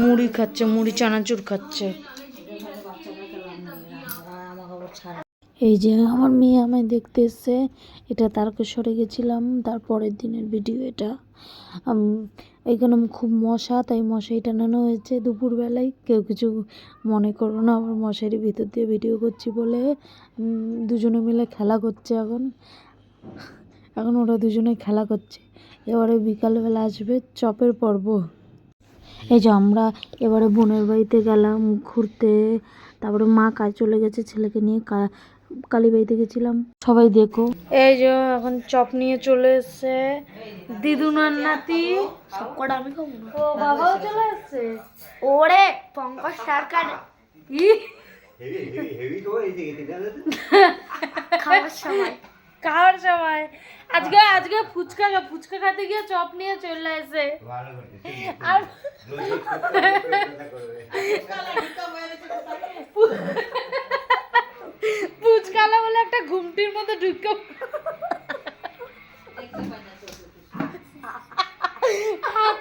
মুড়ি খাচ্ছে, মুড়ি চানাচুর খাচ্ছে। এই যে আমার মেয়ে আমায় দেখতে এসছে। এটা তারকেশ্বরে গেছিলাম, তার পরের দিনের ভিডিও এটা। এখানে খুব মশা, তাই মশারি টানানো হয়েছে দুপুরবেলায়। কেউ কিছু মনে করো না আমার মশারির ভিতর দিয়ে ভিডিও করছি বলে। দুজনে মিলে খেলা করছে এখন। এখন ওরা দুজনে খেলা করছে। এবারে বিকালবেলা আসবে চপের পর্ব। এই যে আমরা এবারে বোনের বাড়িতে গেলাম ঘুরতে তারপরে মা কাজ চলে গেছে ছেলেকে নিয়ে কা- কালীবাড়িতে গেছিলাম। সবাই দেখো। এই যে এখন চপ নিয়ে চলে এসছে দিদুনার নাতি। সবকটা আমি খাব ও বাবাও চলে এসছে। ওরে পঙ্কজ সরকার। ই। খাওয়ার সময়। খাওয়ার সময়। আজকে আজকে ফুচকা ফুচকা খেতে গিয়ে চপ নিয়ে চলে এসে। আর ফুচকালা বলে একটা ঘুমটির মধ্যে ঢুকে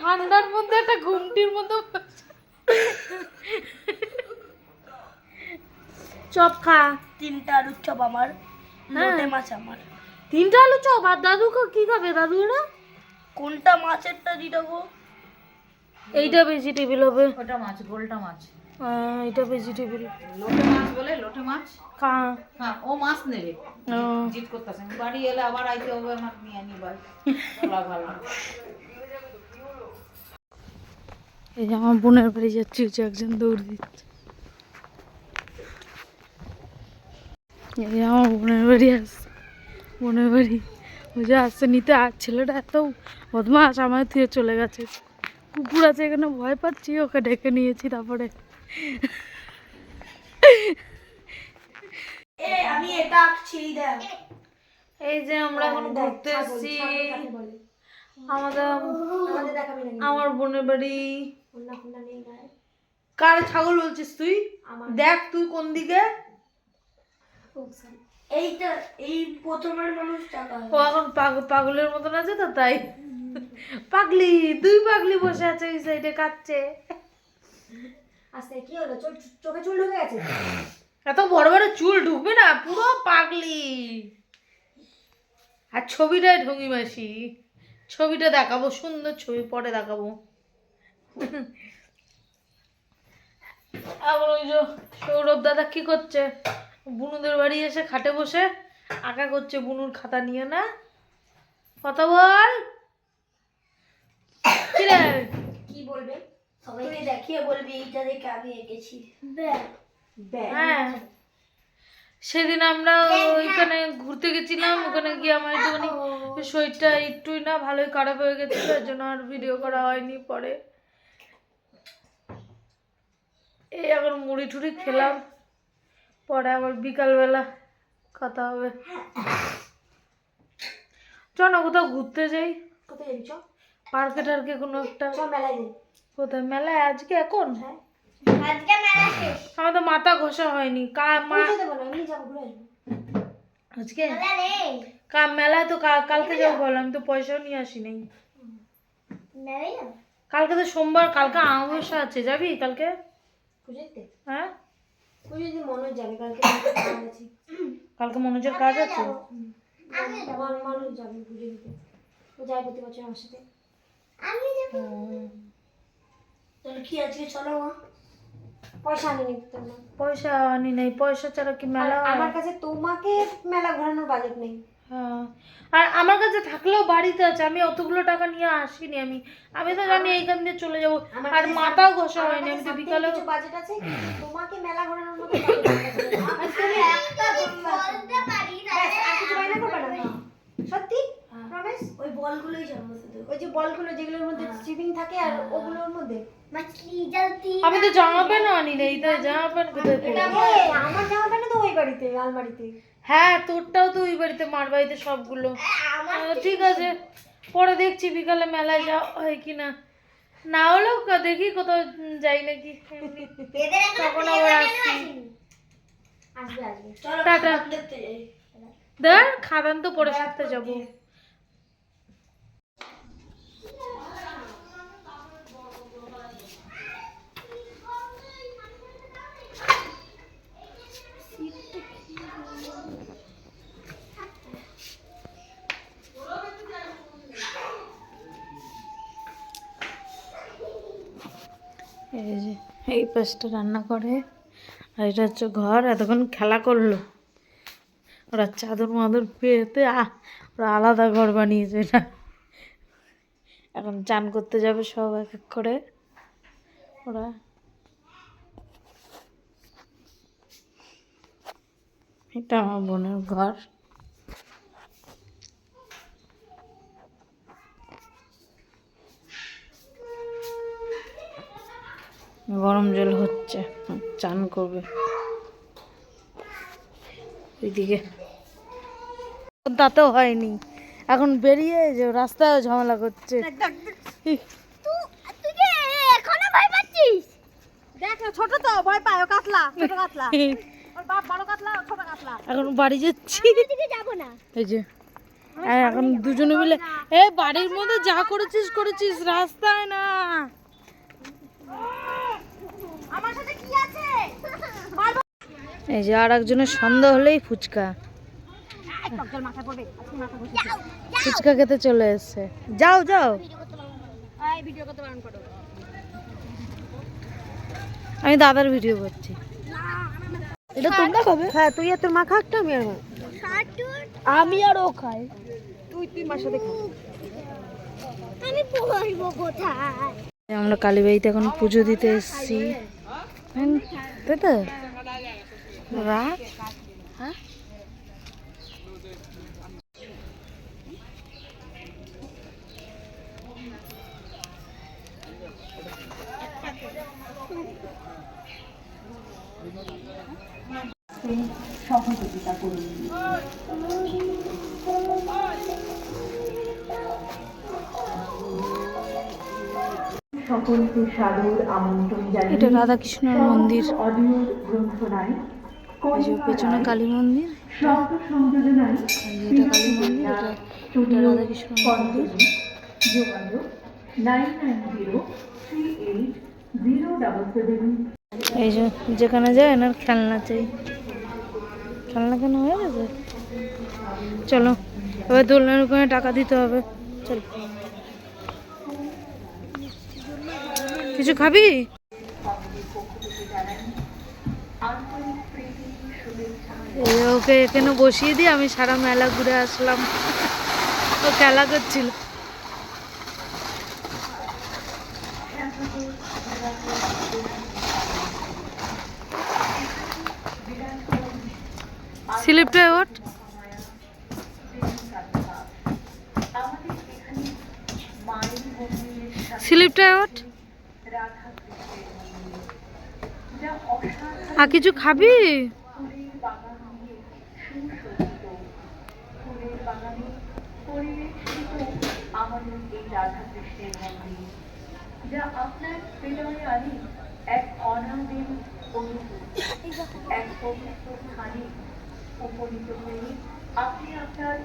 ঠান্ডার মধ্যে একটা ঘুমটির মতো চপ খা। তিনটা আলুর চপ আমার হ্যাঁ। লোটে মাছ আমার। তিনটা আলু চপ আর দাদু কা- কি খাবে দাদু এরা কোনটা মাছেরটা দিয়ে দেবো? এইটা ভেজিটেবল হবে। ওটা মাছ গোলটা মাছ। হ্যাঁ, এটা ভেজিটেবল লোটে মাছ বলে লোটে মাছ? খা হ্যাঁ ও মাছ নেবে। জিত করতেছে। বাড়ি এলে আবার আইতে হবে আমার নিয়ে ভালো ভালো। এই যে আমার বোনের বাড়ি যাচ্ছি হচ্ছে একজন দৌড় দিচ্ছে। এই যে আমার বোনের বাড়ি আসছে। বোনের বাড়ি ওই যে আসছে নিতে আর ছেলেটা এত বদমাস আমার থেকে চলে গেছে। কুকুর আছে এখানে ভয় পাচ্ছি ওকে ডেকে নিয়েছি তারপরে। আমি এটা আঁকছি দেখ এই যে আমরা এখন ঘুরতে এসেছি। আমাদের আমার বোনের বাড়ি। কার ছাগল বলছিস তুই? দেখ তুই কোন দিকে। এইটা এই প্রথমের মানুষ টাকা ও এখন পাগ- পাগলের মতন আছে তো তাই। পাগলি দুই পাগলি বসে আছে এই সাইডে কাচ্ছে আস্তে কি হলো? চোখ চোখে চুল ঢুকে গেছে? এত বড় বড় চুল ঢুকবে না পুরো পাগলি। আর ছবিটাই ঢঙ্গি মাসি। ছবিটা দেখাবো সুন্দর ছবি পরে দেখাবো। আবার ওই যে সৌরভ দাদা কি করছে? বুনুদের বাড়ি এসে খাটে বসে আঁকা করছে বুনুর খাতা নিয়ে না? কথা বল। কি বলবে? সবাইকে দেখিয়ে বলবি এইটা দেখে আমি এঁকেছি। হ্যাঁ। সেদিন আমরা ওইখানে ঘুরতে গেছিলাম ওখানে গিয়ে আমার একটুখানি শরীরটা একটুই না ভালোই খারাপ হয়ে গেছিল এর জন্য আর ভিডিও করা হয়নি পরে। এই এখন মুড়ি টুড়ি খেলাম। পরে আবার বিকালবেলা কথা হবে। চ না কোথাও ঘুরতে যাই। কোথায় যাবি চ? পার্কে টার্কে কোনো একটা। মেলায় যাই। কোথায়? মেলায়? আজকে এখন? হ্যাঁ। আজকে মেলা শেষ। আমার তো মাথা ঘষা হয়নি। কা মা আজকে? মেলা কা মেলায় তো কালকে যাব বললাম আমি তো পয়সাও নিয়ে আসি নাই। কালকে তো সোমবার কালকে আমাবস্যা আছে যাবি কালকে? হ্যাঁ? পুজো যদি মনোজ যাবে কালকে আমাদের কাজ আছে কালকে মনোজের কাজ আছে? যাবে। পুজো দিতে ও যায় প্রতি বছর আমার সাথে। আমি যাব। তাহলে কি আজকে? চলো মা। পয়সা আনি নি পয়সা আনি নাই পয়সা ছাড়া কি মেলা আমার কাছে তোমাকে মেলা ঘোরানোর বাজেট নেই। আর আমার কাছে থাকলেও বাড়িতে আছে আমি অতগুলো টাকা নিয়ে আসিনি আমি। আমি তো জানি এইখান দিয়ে চলে যাব। আর মাথাও ঘষা হয়নি আমি তো বিকালে বাজেট আছে। তোমাকে মেলা ঘোরানোর মতো না সত্যি? প্রমিস ওই বলগুলোই শুধু। ওই যে বলগুলো যেগুলোর মধ্যে স্ট্রিপিং থাকে আর ওগুলোর মধ্যে? আমি তো জামা প্যান্টও আনি নাই তাই জামা প্যান্ট কোথায়? আমার জামা প্যান্ট তো ওই বাড়িতে আলমারিতে। হ্যাঁ তোরটাও তো ওই বাড়িতে মার বাড়িতে সবগুলো। ঠিক আছে পরে দেখছি বিকালে মেলায় যাওয়া হয় কি না না হলেও দেখি কোথাও যাই নাকি। তখন আবার আসছি। টাটা। দেখ খাদান তো পরে সাথে যাব। এই যে, এই পাশটা রান্না করে। আর এটা হচ্ছে ঘর, এতক্ষণ খেলা করল। ওরা চাদর মাদর পেয়েতে ওরা আলাদা ঘর বানিয়েছে এটা। এখন চান করতে যাবে সব এক এক করে। ওরা এটা আমার বোনের ঘর। গরম জল হচ্ছে। চান করবে। ওইদিকে তাতেও হয়নি। এখন বেরিয়ে যে রাস্তায় ঝামেলা করছে। দেখ ছোট তো ভয় পায় কাতলা ছোট কাতলা। ওর বাপ বড় কাতলা ও ছোট কাতলা। এখন বাড়ি যাচ্ছি। এদিকে এই যে এখন দুজনে মিলে এ বাড়ির মধ্যে যা করেছিস করেছিস রাস্তায় না। এই যে আর একজনের সন্দেহ হলেই ফুচকা। পড়বে ফুচকা খেতে চলে এসছে। যাও যাও। আয় ভিডিও করতে বারণ করো। আমি দাদার ভিডিও করছি। এটা তোমরা খাবে? হ্যাঁ তুই আর তোর মা খা একটা আমি আর আমি আর ও খাই। তুই তুই মার সাথে খা আমি বলব কোথায়? আমরা কালীবাড়িতে এখন পুজো দিতে এসেছি। হুম, তাই তো রাত হ্যাঁ সকলকে সাদর আমন্ত্রণ জানিয়ে এটা রাধাকৃষ্ণের মন্দির। অডিও গ্রন্থনায় পেছনে কালী মন্দির। শব্দ সংযোজনায় এটা কালী মন্দির এটা এটা রাধাকৃষ্ণ মন্দির। যোগাযোগ nine nine zero three eight zero double seven. এই যে যেখানে যায় এনার খেলনা চাই। খেলনা কেন হয়ে গেছে? চলো এবার দোলনার ওখানে টাকা দিতে হবে। চল। কিছু খাবি? ওকে এখানে বসিয়ে দিয়ে আমি সারা মেলা ঘুরে আসলাম। ও খেলা করছিল। স্লিপটায় ওঠ। স্লিপটায় ওঠ। আর কিছু খাবি? যা আপনার হৃদয়ে এক এক স্থানে উপনীত আপনি আপনার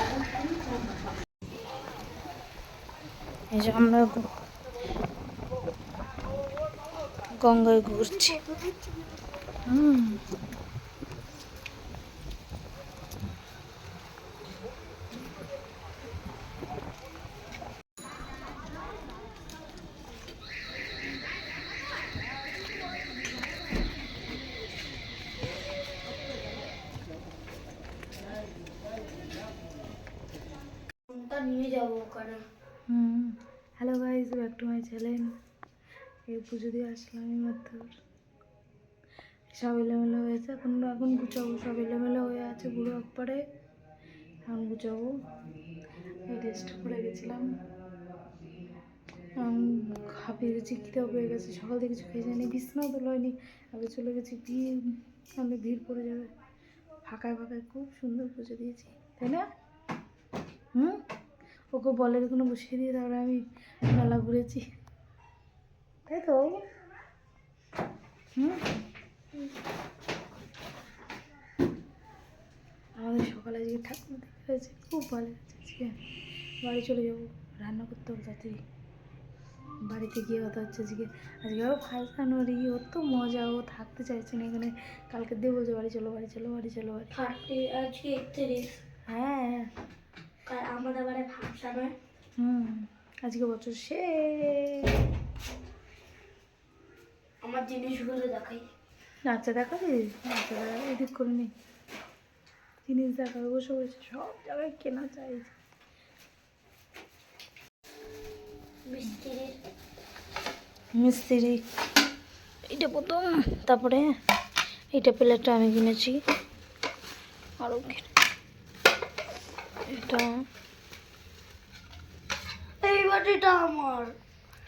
অবশ্যই পূর্ণ হবে এই যে আমরা গঙ্গায় ঘুরছি। হুম নিয়ে যাব ওখানে হুম hello guys back to my channel এই পুজো দিয়ে আসলাম এই মাত্র সব এলোমেলো হয়েছে এখন এখন গুছাবো। সব এলোমেলো হয়ে আছে বুড়ো একবারে এখন গুছাবো। এই রেস্ট করে গেছিলাম। হাঁপিয়ে গেছি খিদেও পেয়ে গেছে। সকাল থেকে কিছু খেয়ে যায়নি, বিছনাও তো লয়নি। আগে চলে গেছি ভিড় আমাদের ভিড় পড়ে যাবে। ফাঁকায় ফাঁকায় খুব সুন্দর পুজো দিয়েছি, তাই না? হুম? ওকে বলের এখানে বসিয়ে দিয়ে তারপরে আমি মেলা ঘুরেছি। তাই তো? হুম? আমাদের সকালে আজকে ঠাকুর দেখতে হয়েছে খুব ভালো লাগছে আজকে। বাড়ি চলে যাব রান্না করতে হবে তাড়াতাড়ি। বাড়িতে গিয়ে কথা হচ্ছে আজকে। আজকে আরও ফার্স্ট জানুয়ারি ওর তো মজা ও থাকতে চাইছে না এখানে। কালকে দিয়ে বলছে বাড়ি চলো বাড়ি চলো বাড়ি চলো বাড়ি আজকে একত্রিশ। হ্যাঁ। আমাদের বাড়ি ফাংশন হয়। হুম আজকে বছর সে আমার জিনিসগুলো দেখাই। আচ্ছা দেখাবি দেখা এদিক করে নি। জিনিস দেখাবে বসে বসে সব জায়গায় কেনা চাই। মিস্ত্রি। এটা প্রথম তারপরে এইটা প্লেটটা আমি কিনেছি। আরও এটা। এই বাটিটা আমার।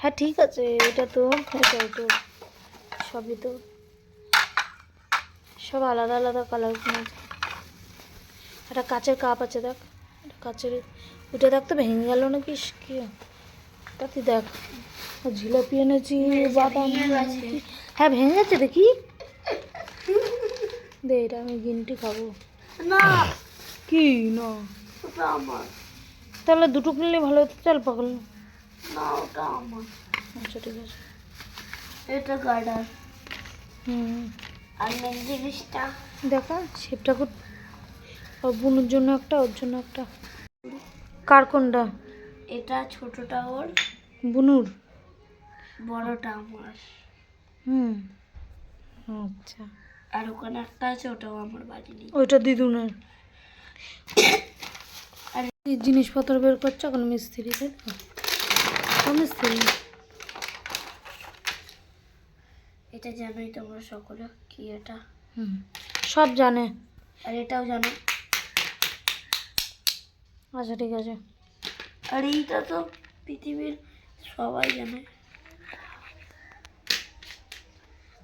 হ্যাঁ ঠিক আছে এটা তো এটা তো সবই তো। সব আলাদা আলাদা কালার একটা কাচের কাপ আছে দেখ একটা কাচের ওইটা দেখ তো ভেঙে গেল নাকি? কি? তাতে দেখ জিলাপি এনেছি বাদাম। হ্যাঁ ভেঙে গেছে দেখি। দে এটা আমি গিনটি খাব। না। কি? না। তাহলে দুটো কিনলে ভালো হতো চল পাগল। না ওটা আমার। আচ্ছা ঠিক আছে। এটা গার্ডার। আর মেন জিনিসটা? দেখা শিব ঠাকুর বোনের জন্য একটা ওর জন্য একটা। কার কোনটা? এটা ছোটটা ওর বুনুর? বড়টা আমার। হুম। আচ্ছা। আর ওখানে একটা আছে ওটাও আমার বাড়ি ওইটা দিদুনের। আর জিনিসপত্র বের করছ এখন মিস্ত্রি তাই তো? মিস্ত্রি। এটা জানোই তোমরা সকলে কি এটা? হুম। সব জানে। আর এটাও জানো। আচ্ছা ঠিক আছে। আর এইটা তো পৃথিবীর সবাই জানে।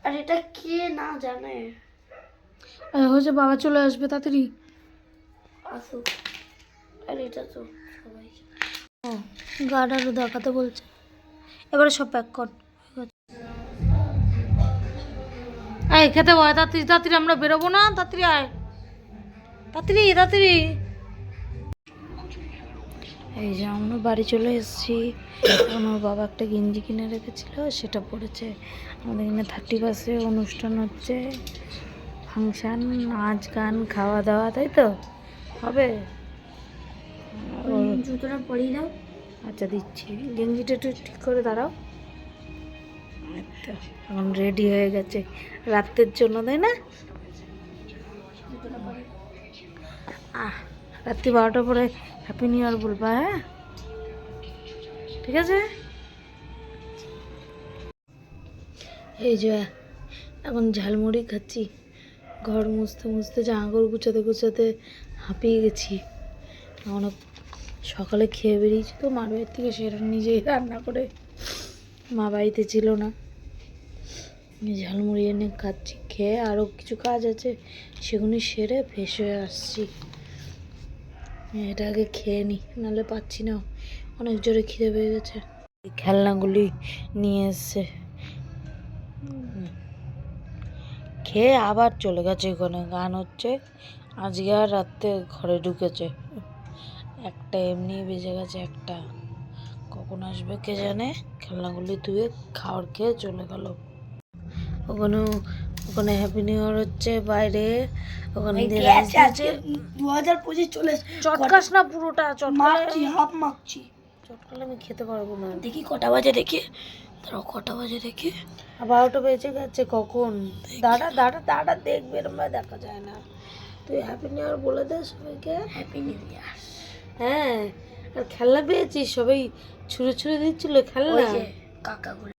আর এটা কে না জানে? হয়েছে বাবা চলে আসবে তাড়াতাড়ি। আসুক আর এটা তো সবাই জানে। ও গার্ডারও দেখাতে বলছে। এবারে সব প্যাক কর। এই খেতে বয় তাড়াতাড়ি তাড়াতাড়ি আমরা বেরোবো না? তাড়াতাড়ি আয়। তাড়াতাড়ি তাড়াতাড়ি। এই যে আমরা বাড়ি চলে এসেছি। ওর বাবা একটা গেঞ্জি কিনে রেখেছিল সেটা পড়েছে। আমাদের এখানে থার্টি পার্সে অনুষ্ঠান হচ্ছে। ফাংশান নাচ গান খাওয়া দাওয়া তাই তো? হবে? জুতোটা পরিয়ে দাও। আচ্ছা দিচ্ছি। গেঞ্জিটা একটু ঠিক করে দাঁড়াও। এখন রেডি হয়ে গেছে। রাত্রের জন্য, তাই না? রাত্রি বারোটার পরে হ্যাপি নিউ ইয়ার বলবা হ্যাঁ? ঠিক আছে? এই যে, এখন ঝালমুড়ি খাচ্ছি। ঘর মুছতে মুছতে জামাকাপড় গুছাতে গুছাতে হাঁপিয়ে গেছি। এখন সকালে খেয়ে বেরিয়েছি তো, মার বাড়ির থেকে সেটা নিজেই রান্না করে। মা বাড়িতে ছিল না। ঝালমুড়ি এনে খাচ্ছি, খেয়ে আরও কিছু কাজ আছে, সেগুলি সেরে ফ্রেশ হয়ে আসছি। এটা আগে খেয়ে নিই নাহলে পাচ্ছি না। অনেক জোরে খিদে পেয়ে গেছে। খেলনাগুলি নিয়ে এসছে। খেয়ে আবার চলে গেছে ওখানে গান হচ্ছে, আজকে আর রাত্রে ঘরে ঢুকেছে। একটা এমনি বেজে গেছে একটা। কখন আসবে কে জানে? খেলনাগুলি ধুয়ে খাওয়ার খেয়ে চলে গেল। ওখানে ওখানে হ্যাপি নিউ ইয়ার হচ্ছে বাইরে ওখানে দু হাজার পঁচিশ চলে চটকাস না পুরোটা চটকালে হাফ মাখছি। চটকালে আমি খেতে পারব না। দেখি কটা বাজে দেখি। তারাও কটা বাজে দেখি। বারোটা বেজে গেছে কখন? দাঁড়া দাঁড়া দাঁড়া দেখবে এরম দেখা যায় না। তুই হ্যাপি নিউ ইয়ার বলে দে সবাইকে। হ্যাপি নিউ ইয়ার হ্যাঁ আর খেলনা পেয়েছিস? সবাই ছুঁড়ে ছুঁড়ে দিচ্ছিল খেলনা? কাকাগুলো।